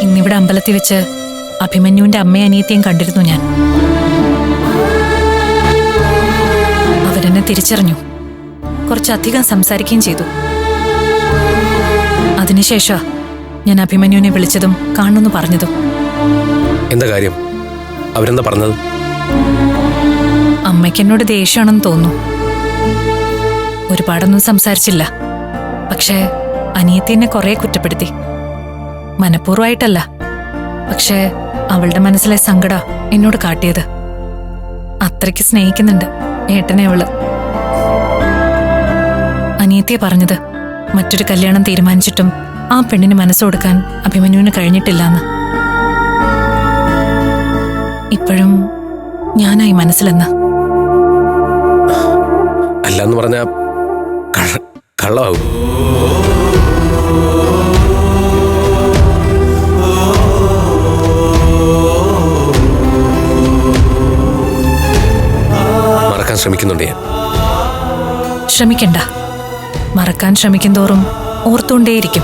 ഇന്നിവിടെ അമ്പലത്തിൽ വെച്ച് അഭിമന്യുവിന്റെ അമ്മയും അനിയത്തെയും കണ്ടിരുന്നു ഞാൻ. അവരെന്നെ തിരിച്ചറിഞ്ഞു. കുറച്ചധികം സംസാരിക്കുകയും ചെയ്തു. അതിനുശേഷം ഞാൻ അഭിമന്യുവിനെ വിളിച്ചതും കാണുന്നു പറഞ്ഞതും. എന്താ കാര്യം? അവരെന്താ പറഞ്ഞത്? അമ്മയ്ക്കെന്നോട് ദേഷ്യമാണെന്ന് തോന്നുന്നു. ഒരുപാടൊന്നും സംസാരിച്ചില്ല. പക്ഷേ അനിയത്തി എന്നെ കുറെ കുറ്റപ്പെടുത്തി. മനഃപൂർവമായിട്ടല്ല. പക്ഷേ അവളുടെ മനസ്സിലെ സങ്കട എന്നോട് കാട്ടിയത്. അത്രയ്ക്ക് സ്നേഹിക്കുന്നുണ്ട് ഏട്ടനെ അവൾ. അനിയത്തിയെ പറഞ്ഞത് മറ്റൊരു കല്യാണം തീരുമാനിച്ചിട്ടും ആ പെണ്ണിന് മനസ്സ് കൊടുക്കാൻ അഭിമന്യുവിന് കഴിഞ്ഞിട്ടില്ലാന്ന്. ഇപ്പോഴും ഞാനായി മനസ്സിലെന്ന്. അല്ലാന്ന് പറഞ്ഞ കള്ളമാവും. ശ്രമിക്കുന്നുണ്ട് ഞാൻ. ശ്രമിക്കണ്ട. മറക്കാൻ ശ്രമിക്കും തോറും ഓർത്തുകൊണ്ടേയിരിക്കും.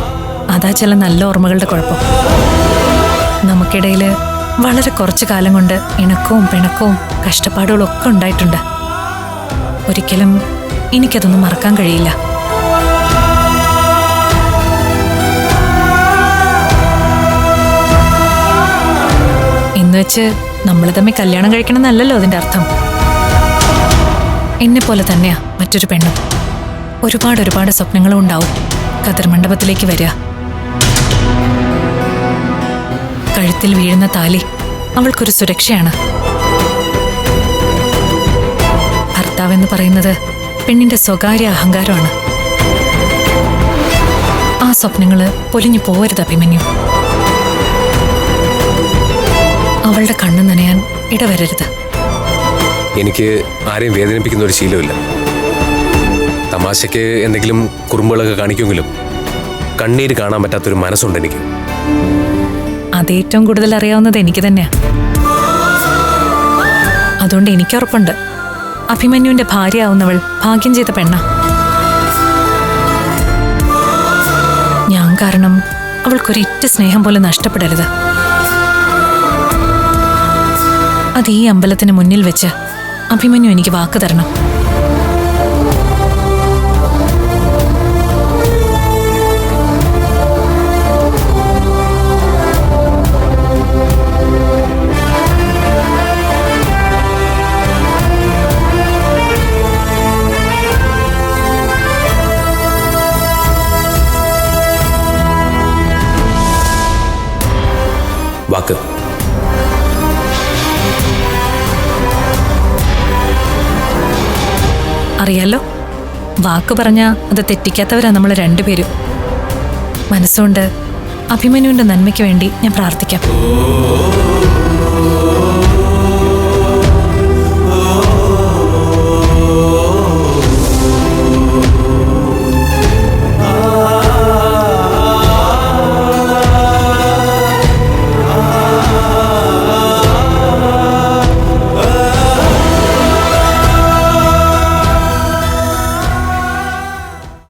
അതാ ചില നല്ല ഓർമ്മകളുടെ കുഴപ്പം. നമുക്കിടയിൽ വളരെ കുറച്ചു കാലം കൊണ്ട് ഇണക്കവും പിണക്കവും കഷ്ടപ്പാടുകളും ഒക്കെ ഉണ്ടായിട്ടുണ്ട്. ഒരിക്കലും എനിക്കതൊന്നും മറക്കാൻ കഴിയില്ല. എന്ന് വെച്ച് നമ്മൾ തമ്മിൽ കല്യാണം കഴിക്കണമെന്നല്ലല്ലോ അതിന്റെ അർത്ഥം. എന്നെ പോലെ തന്നെയാ മറ്റൊരു പെണ്ണും. ഒരുപാട് ഒരുപാട് സ്വപ്നങ്ങളും ഉണ്ടാവും. കതിർ മണ്ഡപത്തിലേക്ക് വരിക. കഴുത്തിൽ വീഴുന്ന താലി അവൾക്കൊരു സുരക്ഷയാണ്. ഭർത്താവെന്ന് പറയുന്നത് പെണ്ണിന്റെ സ്വകാര്യ അഹങ്കാരമാണ്. ആ സ്വപ്നങ്ങൾ പൊലിഞ്ഞു പോവരുത് അഭിമന്യു. അവളുടെ കണ്ണു നനയാൻ ഇടവരരുത്. എനിക്ക് ആരെയും വേദനിപ്പിക്കുന്ന ഒരു ശീലമില്ല തമാശയ്ക്ക് എന്തെങ്കിലും കുറുമ്പുകളൊക്കെ കാണിക്കുമെങ്കിലും കണ്ണീര് കാണാൻ പറ്റാത്തൊരു മനസ്സുണ്ട് എനിക്ക്. അത് ഏറ്റവും കൂടുതൽ അറിയാവുന്നത് എനിക്ക് തന്നെയാ. അതുകൊണ്ട് എനിക്ക് ഉറപ്പുണ്ട്. അഭിമന്യുവിന്റെ ഭാര്യ ആവുന്നവൾ ഭാഗ്യം ചെയ്ത പെണ്ണ. ഞാൻ കാരണം അവൾക്കൊരിറ്റ സ്നേഹം പോലെ നഷ്ടപ്പെടരുത്. അത് ഈ അമ്പലത്തിന് മുന്നിൽ വെച്ച് അഭിമന്യു എനിക്ക് വാക്ക് തരണം. വാക്ക്. അറിയാലോ? വാക്ക് പറഞ്ഞാൽ അത് തെറ്റിക്കാത്തവരാ നമ്മൾ രണ്ടുപേരും. മനസ്സുകൊണ്ട് അഭിമന്യുവിന്റെ നന്മയ്ക്ക് വേണ്ടി ഞാൻ പ്രാർത്ഥിക്കാം.